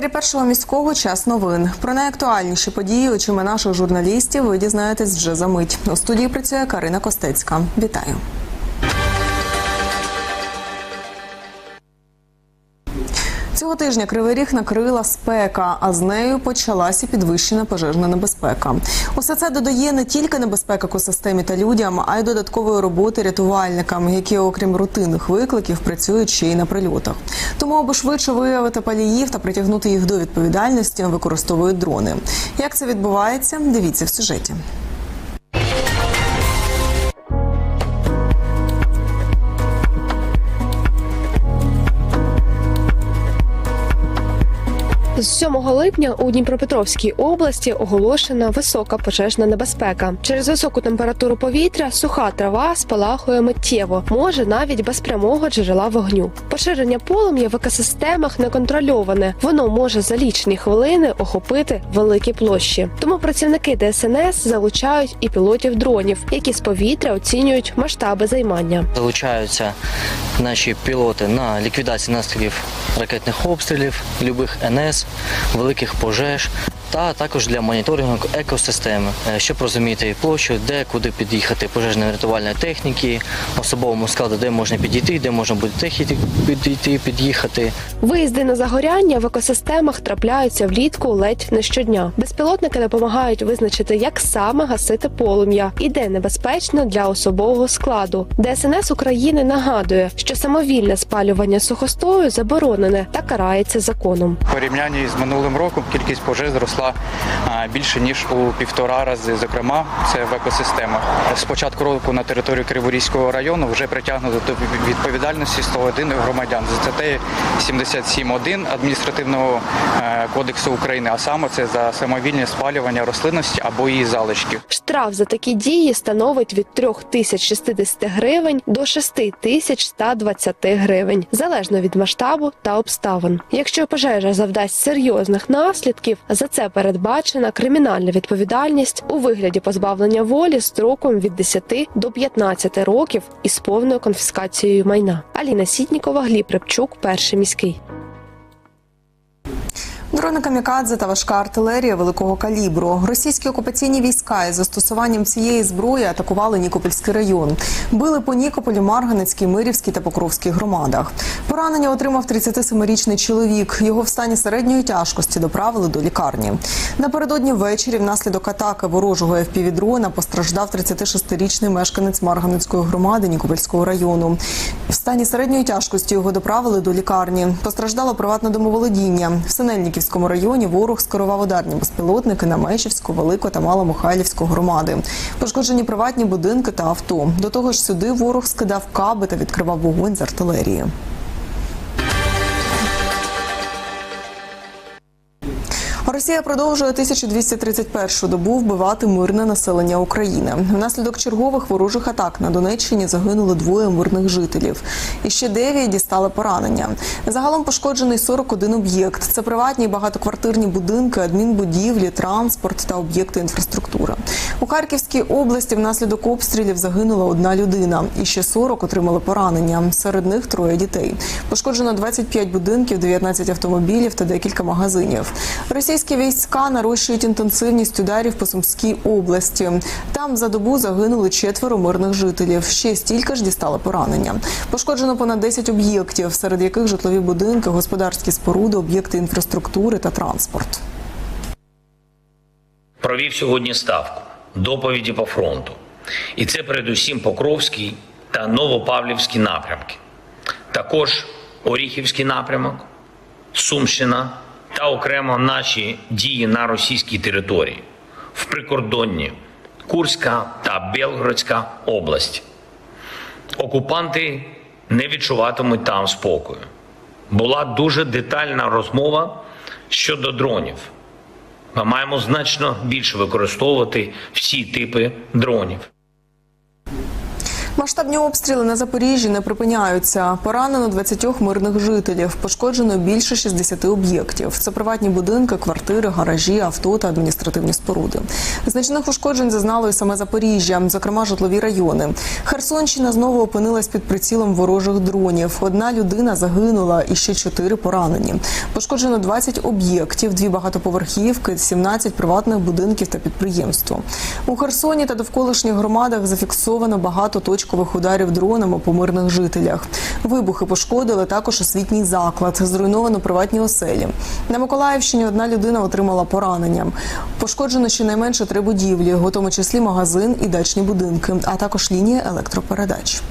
ефірі першого міського час новин. Про найактуальніші події очима наших журналістів ви дізнаєтесь вже за мить. У студії працює Карина Костецька. Вітаю. Цього тижня Кривий Ріг накрила спека, а з нею почалася підвищена пожежна небезпека. Усе це додає не тільки небезпек екосистемі та людям, а й додаткової роботи рятувальникам, які, окрім рутинних викликів, працюють ще й на прильотах. Тому, аби швидше виявити паліїв та притягнути їх до відповідальності, використовують дрони. Як це відбувається? Дивіться в сюжеті. З 7 липня у Дніпропетровській області оголошена висока пожежна небезпека. Через високу температуру повітря суха трава спалахує миттєво, може навіть без прямого джерела вогню. Поширення полум'я в екосистемах неконтрольоване. Воно може за лічені хвилини охопити великі площі. Тому працівники ДСНС залучають і пілотів дронів, які з повітря оцінюють масштаби займання. Залучаються наші пілоти на ліквідацію наслідків ракетних обстрілів, любих НС, великих пожеж. Та також для моніторингу екосистеми, е, щоб розуміти площу, де куди під'їхати пожежної рятувальної техніки, особовому складу, де можна підійти, де можна буде техніки підійти, під'їхати. Виїзди на загоряння в екосистемах трапляються влітку ледь не щодня. Безпілотники допомагають визначити, як саме гасити полум'я і де небезпечно для особового складу. ДСНС України нагадує, що самовільне спалювання сухостою заборонене та карається законом. В порівнянні з минулим роком кількість пожеж зросла більше ніж у півтора рази. Зокрема, це в екосистемах. З початку року на територію Криворізького району вже притягнуто до відповідальності 101 громадян за статтею 77.1 адміністративного е, кодексу України, а саме це за самовільне спалювання рослинності або її залишків. Штраф за такі дії становить від 3060 гривень до 6120 гривень, залежно від масштабу та обставин. Якщо пожежа завдасть серйозних наслідків, за це передбачена кримінальна відповідальність у вигляді позбавлення волі строком від 10 до 15 років із повною конфіскацією майна. Аліна Сітнікова, Гліб Репчук, перший міський. Дрони камікадзе та важка артилерія великого калібру. Російські окупаційні війська із застосуванням цієї зброї атакували Нікопольський район. Били по Нікополі, Марганецькій, Мирівській та Покровській громадах. Поранення отримав 37-річний чоловік. Його в стані середньої тяжкості доправили до лікарні. Напередодні ввечері внаслідок атаки ворожого ФПВ-дрона постраждав 36-річний мешканець Марганецької громади Нікопольського району. В стані середньої тяжкості його доправили до лікарні. Постраждало приватне домоволодіння. В Синельниківському районі ворог скерував ударні безпілотники на Мечівську, Велику та Маломихайлівську громади. Пошкоджені приватні будинки та авто. До того ж, сюди ворог скидав каби та відкривав вогонь з артилерії. Росія продовжує 1231-шу добу вбивати мирне населення України. Внаслідок чергових ворожих атак на Донеччині загинули двоє мирних жителів. І ще дев'ять дістали поранення. Загалом пошкоджений 41 об'єкт. Це приватні багатоквартирні будинки, адмінбудівлі, транспорт та об'єкти інфраструктури. У Харківській області внаслідок обстрілів загинула одна людина. І ще 40 отримали поранення. Серед них троє дітей. Пошкоджено 25 будинків, 19 автомобілів та декілька магазинів. Російські війська нарощують інтенсивність ударів по Сумській області. Там за добу загинули четверо мирних жителів. Ще стільки ж дістали поранення. Пошкоджено понад 10 об'єктів, серед яких житлові будинки, господарські споруди, об'єкти інфраструктури та транспорт. провів сьогодні ставку доповіді по фронту. І це передусім Покровський та Новопавлівський напрямки. Також Оріхівський напрямок, Сумщина та окремо наші дії на російській території в прикордонні Курська та Белгородська області. Окупанти не відчуватимуть там спокою. Була дуже детальна розмова щодо дронів. Ми маємо значно більше використовувати всі типи дронів. Масштабні обстріли на Запоріжжі не припиняються. Поранено 20 мирних жителів, пошкоджено більше 60 об'єктів. Це приватні будинки, квартири, гаражі, авто та адміністративні споруди. Значних ушкоджень зазнало і саме Запоріжжя, зокрема житлові райони. Херсонщина знову опинилась під прицілом ворожих дронів. Одна людина загинула і ще чотири поранені. Пошкоджено 20 об'єктів, дві багатоповерхівки, 17 приватних будинків та підприємство. У Херсоні та довколишніх громадах зафіксовано багато точкових ударів дронами по мирних жителях. Вибухи пошкодили також освітній заклад, зруйновано приватні оселі. На Миколаївщині одна людина отримала поранення. Пошкоджено щонайменше три будівлі, у тому числі магазин і дачні будинки, а також лінія електропередач.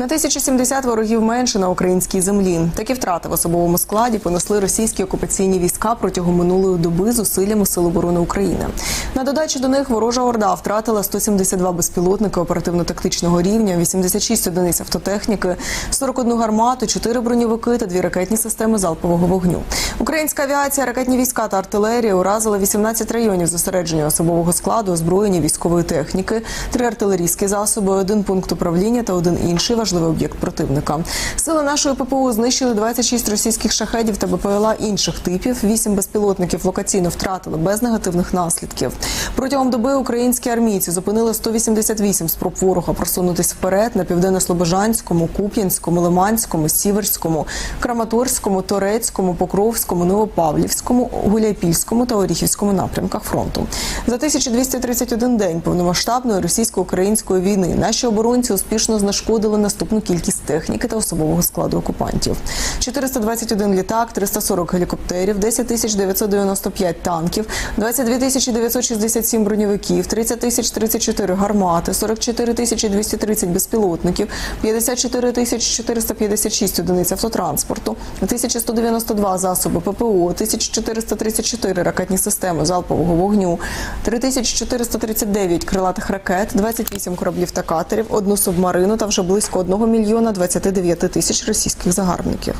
На 1070 ворогів менше на українській землі. Такі втрати в особовому складі понесли російські окупаційні війська протягом минулої доби зусиллями Сил оборони України. На додачу до них ворожа орда втратила 172 безпілотники оперативно-тактичного рівня, 86 одиниць автотехніки, 41 гармату, 4 броньовики та 2 ракетні системи залпового вогню. Українська авіація, ракетні війська та артилерія уразили 18 районів зосередження особового складу, озброєння військової техніки, три артилерійські засоби, один пункт управління та один інший важливий об'єкт противника. Сили нашої ППО знищили 26 російських шахедів та БПЛА інших типів. Вісім безпілотників локаційно втратили без негативних наслідків. Протягом доби українські армійці зупинили 188 спроб ворога просунутись вперед на південно-слобожанському, Куп'янському, Лиманському, Сіверському, Краматорському, Торецькому, Покровському, Новопавлівському, Гуляйпільському та Оріхівському напрямках фронту. За 1231 день повномасштабної російсько-української війни наші оборонці успішно знешкодили наступну кількість техніки та особового складу окупантів: 421 літак, 340 гелікоптерів, 10 тисяч 995 танків, 22 тисячі 967 броньовиків, 30 тисяч 34 гармати, 44 тисячі 230 безпілотників, 54 тисячі 456 одиниць автотранспорту, 1192 засоби ППО, 1434 ракетні системи залпового вогню, 3439 крилатих ракет, 28 кораблів та катерів, одну субмарину та вже близько 1 мільйона 29 тисяч російських загарбників.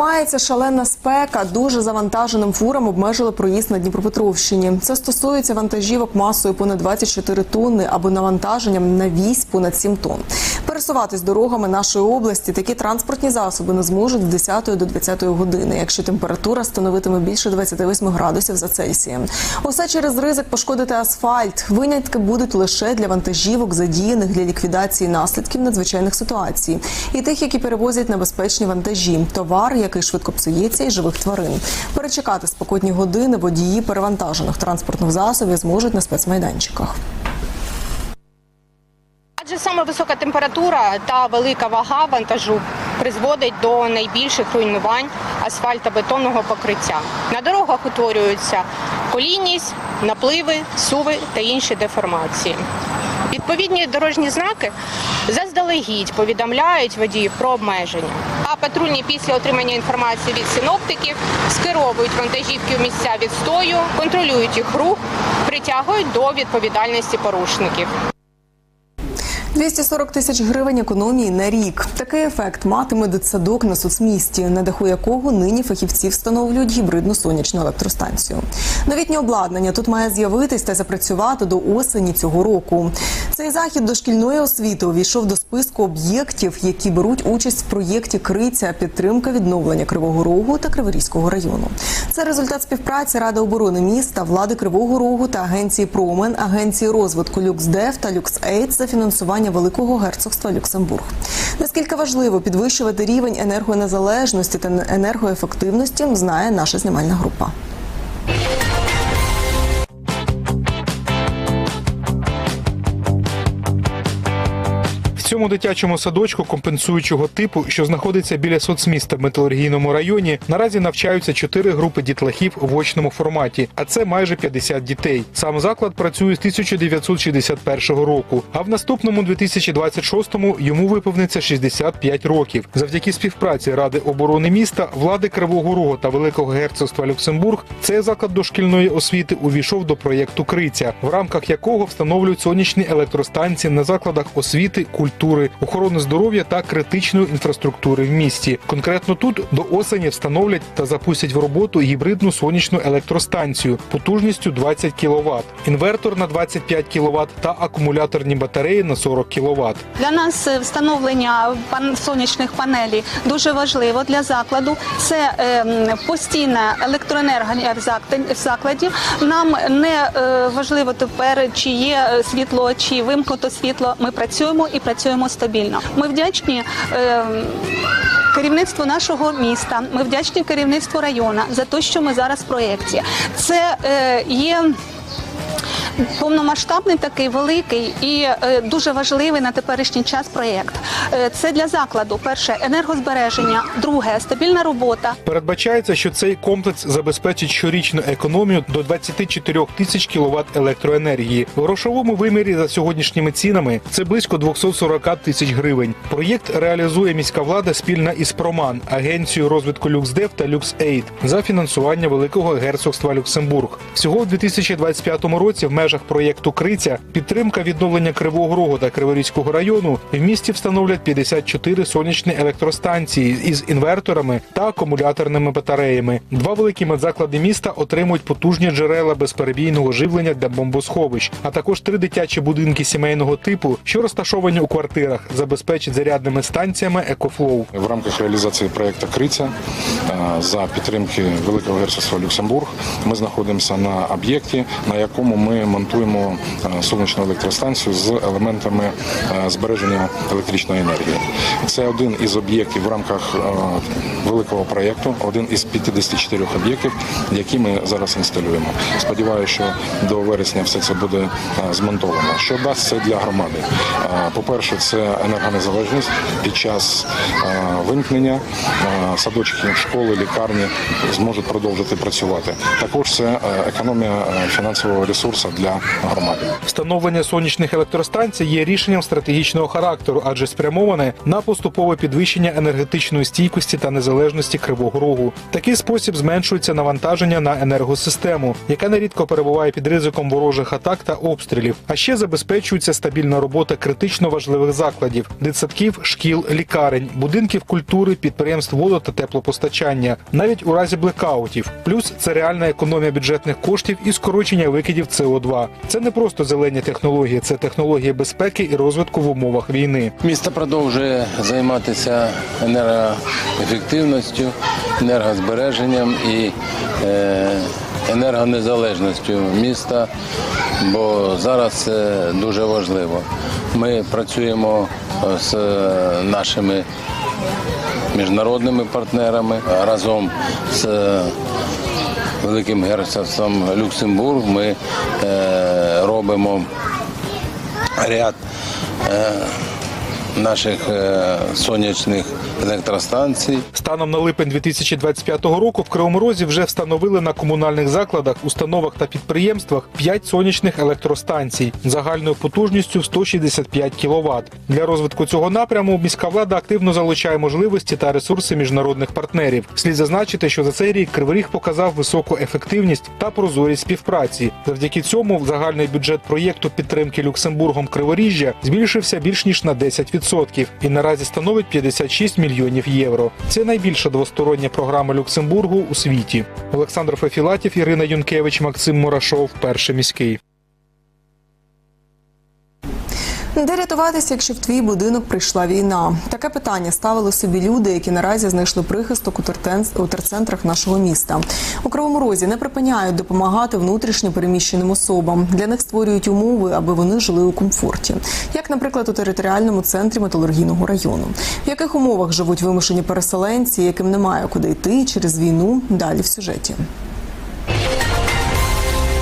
Тримається шалена спека, дуже завантаженим фурам обмежили проїзд на Дніпропетровщині. Це стосується вантажівок масою понад 24 тонни або навантаженням на вісь понад 7 тонн. Пересуватись дорогами нашої області такі транспортні засоби не зможуть з 10 до 20 години, якщо температура становитиме більше 28 градусів за Цельсієм. Усе через ризик пошкодити асфальт. Винятки будуть лише для вантажівок, задіяних для ліквідації наслідків надзвичайних ситуацій, і тих, які перевозять небезпечні вантажі, товар, який швидко псується, і живих тварин. Перечекати спокійні години водії перевантажених транспортних засобів зможуть на спецмайданчиках. Адже саме висока температура та велика вага вантажу призводить до найбільших руйнувань асфальтобетонного покриття. На дорогах утворюються колійність, напливи, суви та інші деформації. Відповідні дорожні знаки заздалегідь повідомляють водіїв про обмеження. А патрульні після отримання інформації від синоптиків скеровують вантажівки в місця відстою, контролюють їх рух, притягують до відповідальності порушників. 240 тисяч гривень економії на рік. Такий ефект матиме дитсадок на соцмісті, на даху якого нині фахівці встановлюють гібридну сонячну електростанцію. Новітнє обладнання тут має з'явитись та запрацювати до осені цього року. Цей захід дошкільної освіти увійшов до списку об'єктів, які беруть участь в проєкті Криця підтримка відновлення Кривого Рогу та Криворізького району. Це результат співпраці Ради оборони міста, влади Кривого Рогу та агенції Промен, агенції розвитку Люксдев та Люксейд за фінансування Великого герцогства Люксембург. Наскільки важливо підвищувати рівень енергонезалежності та енергоефективності, знає наша знімальна група. Цьому дитячому садочку компенсуючого типу, що знаходиться біля соцміста в металургійному районі, наразі навчаються чотири групи дітлахів в очному форматі, а це майже 50 дітей. Сам заклад працює з 1961 року. А в наступному 2026-му йому виповниться 65 років. Завдяки співпраці Ради оборони міста, влади Кривого Рогу та Великого герцогства Люксембург, цей заклад дошкільної освіти увійшов до проєкту Криця, в рамках якого встановлюють сонячні електростанції на закладах освіти, культури інфраструктури, охорони здоров'я та критичної інфраструктури в місті. Конкретно тут до осені встановлять та запустять в роботу гібридну сонячну електростанцію потужністю 20 кВт, інвертор на 25 кВт та акумуляторні батареї на 40 кВт. Для нас встановлення сонячних панелей дуже важливо для закладу. Це ем, постійна електроенергія в закладі. Нам не е, важливо тепер, чи є е, світло, чи вимкнуто світло. Ми працюємо і працюємо стабільно. Ми вдячні. Е, Керівництву нашого міста, ми вдячні керівництву району за те, що ми зараз в проєкті. Це е, є повномасштабний такий великий і е, дуже важливий на теперішній час проєкт. Е, це для закладу. Перше енергозбереження, друге стабільна робота. Передбачається, що цей комплекс забезпечить щорічну економію до 24 тисяч кВт електроенергії. В грошовому вимірі за сьогоднішніми цінами це близько 240 тисяч гривень. Проєкт реалізує міська влада спільно із Проман, агенцією розвитку Люксдев та Люксейд за фінансування Великого герцогства Люксембург. Всього у 2025 році в межах проєкту Криця підтримка відновлення Кривого Рогу та Криворізького району в місті встановлять 54 сонячні електростанції із інверторами та акумуляторними батареями. Два великі медзаклади міста отримують потужні джерела безперебійного живлення для бомбосховищ, а також три дитячі будинки сімейного типу, що розташовані у квартирах, забезпечать зарядними станціями Екофлоу. В рамках реалізації проекту Криця е, за підтримки Великого герцогства Люксембург ми знаходимося на об'єкті, на якому ми монтуємо е, сонячну електростанцію з елементами е, збереження електричної енергії. Це один із об'єктів в рамках е, великого проєкту, один із 54 об'єктів, які ми зараз інсталюємо. Сподіваюся, що до вересня все це буде змонтовано. Що дасть це для громади? По-перше, це енергонезалежність під час вимкнення. Садочки, школи, лікарні зможуть продовжити працювати. Також це економія фінансового ресурсу для громади. Встановлення сонячних електростанцій є рішенням стратегічного характеру, адже спрямоване на поступове підвищення енергетичної стійкості та незалежності Кривого Рогу. Такий спосіб зменшується навантаження на енергосистему, яка нерідко перебуває під ризиком ворожих атак та обстрілів. А ще забезпечується стабільна робота критично важливих закладів: дитсадків, шкіл, лікарень, будинків культури, підприємств водо та теплопостачання, навіть у разі блекаутів. Плюс це реальна економія бюджетних коштів і скорочення викидів СО2. Це не просто зелені технології, це технології безпеки і розвитку в умовах війни. Місто продовжує займатися енергоефективністю, енергозбереженням і е, енергонезалежністю міста, бо зараз це дуже важливо. Ми працюємо з нашими міжнародними партнерами разом з Великим герцогством Люксембург. Ми е, робимо ряд е, наших е, сонячних електростанцій. Станом на липень 2025 року в Кривому Розі вже встановили на комунальних закладах, установах та підприємствах 5 сонячних електростанцій загальною потужністю в 165 кВт. Для розвитку цього напряму міська влада активно залучає можливості та ресурси міжнародних партнерів. Слід зазначити, що за цей рік Кривий показав високу ефективність та прозорість співпраці. Завдяки цьому загальний бюджет проєкту підтримки Люксембургом Криворіжжя збільшився більш ніж на 10% і наразі становить 56 мільйонів євро. Це найбільша двостороння програма Люксембургу у світі. Олександр Фефілатів, Ірина Юнкевич, Максим Мурашов, перший міський. Де рятуватися, якщо в твій будинок прийшла війна? Таке питання ставили собі люди, які наразі знайшли прихисток у тертен- у терцентрах нашого міста. У Кривому Розі не припиняють допомагати внутрішньо переміщеним особам. Для них створюють умови, аби вони жили у комфорті. Як, наприклад, у територіальному центрі металургійного району. В яких умовах живуть вимушені переселенці, яким немає куди йти через війну? Далі в сюжеті.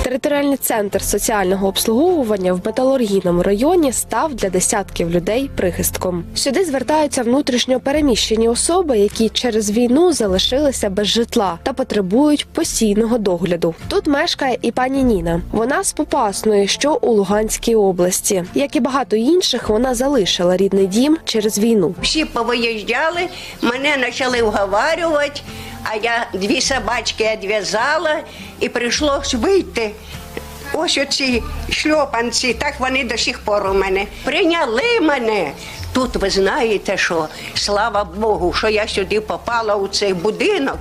Територіальний центр соціального обслуговування в металургійному районі став для десятків людей прихистком. Сюди звертаються внутрішньо переміщені особи, які через війну залишилися без житла та потребують постійного догляду. Тут мешкає і пані Ніна. Вона з Попасної, що у Луганській області. Як і багато інших, вона залишила рідний дім через війну. Всі повиїжджали, мене почали вговарювати, а я дві собачки відв'язала і прийшлося вийти. Ось оці шльопанці, так вони до сих пор у мене. Прийняли мене, Тут ви знаєте, що слава Богу, що я сюди попала у цей будинок.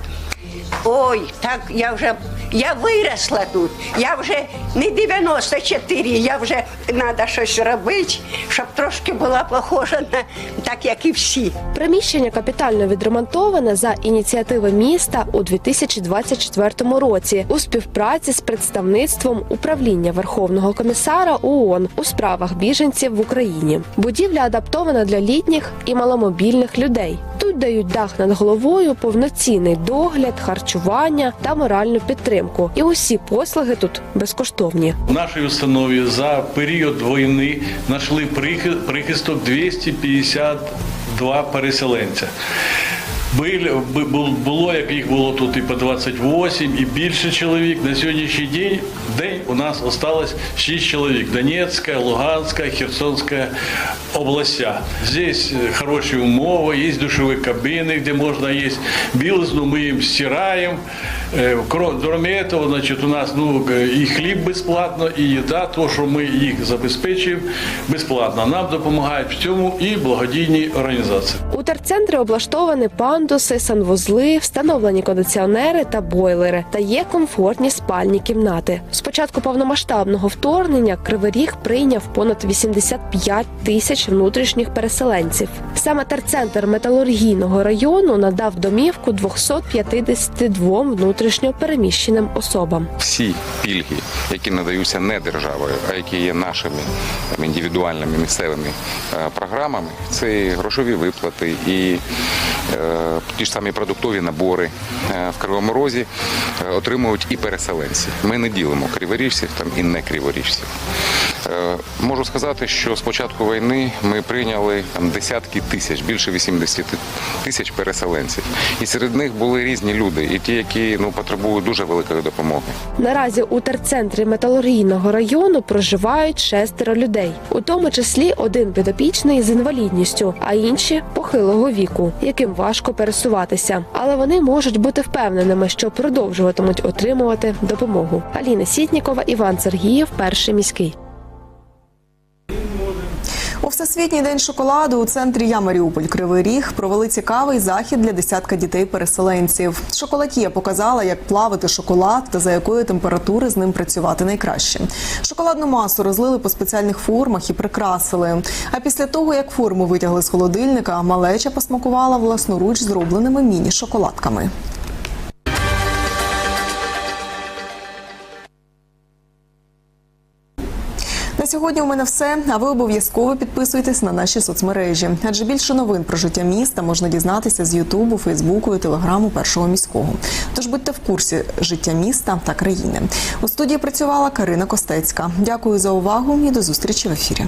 Ой, так я вже я виросла тут. Я вже не 94, я вже треба щось робити, щоб трошки була похожа на так, як і всі. Приміщення капітально відремонтоване за ініціативи міста у 2024 році у співпраці з представництвом управління Верховного комісара ООН у справах біженців в Україні. Будівля адаптована для літніх і маломобільних людей. Тут дають дах над головою, повноцінний догляд, харчування та моральну підтримку. І усі послуги тут безкоштовні. В нашій установі за період війни знайшли прихи- прихисток 252 переселенця. Було, як їх було тут і по 28, і більше чоловік. На сьогоднішній день, день у нас осталось 6 чоловік. Донецька, Луганська, Херсонська областя. Здесь э, хороші умови, є душові кабини, де можна їсти. Білизну ми їм стираємо. Кро- Кроме этого, значит, у нас ну, і хліб безплатно, і їда, то, що ми їх забезпечуємо безплатно. Нам допомагають в цьому і благодійні організації. У терцентрі облаштовані пандуси, санвузли, встановлені кондиціонери та бойлери та є комфортні спальні кімнати. З початку повномасштабного вторгнення Кривий Ріг прийняв понад 85 тисяч внутрішніх переселенців. Саме терцентр металургійного району надав домівку 252 внутрішньо переміщеним особам. всі пільги, які надаються не державою, а які є нашими індивідуальними місцевими е, програмами, це грошові виплати і ті ж самі продуктові набори Е, в Кривому Розі е, отримують і переселенці. Ми не ділимо криворіжців там і не криворіжців. Е, Можу сказати, що з початку війни ми прийняли там десятки тисяч, більше 80 тисяч переселенців. І серед них були різні люди, і ті, які ну потребують дуже великої допомоги. Наразі у терцентрі металургійного району проживають шестеро людей, у тому числі один підопічний з інвалідністю, а інші похилого віку, яким важко пересуватися. Але вони можуть бути впевненими, що продовжуватимуть отримувати допомогу. Аліна Сітнікова, Іван Сергієв, перший міський. Всесвітній день шоколаду у центрі Я Маріуполь Кривий Ріг провели цікавий захід для десятка дітей-переселенців. Шоколад'є показала, як плавити шоколад та за якої температури з ним працювати найкраще. Шоколадну масу розлили по спеціальних формах і прикрасили. А після того, як форму витягли з холодильника, малеча посмакувала власноруч зробленими міні-шоколадками. Сьогодні у мене все. А ви обов'язково підписуйтесь на наші соцмережі. Адже більше новин про життя міста можна дізнатися з Ютубу, Фейсбуку і Телеграму першого міського. Тож будьте в курсі життя міста та країни. У студії працювала Карина Костецька. Дякую за увагу і до зустрічі в ефірі.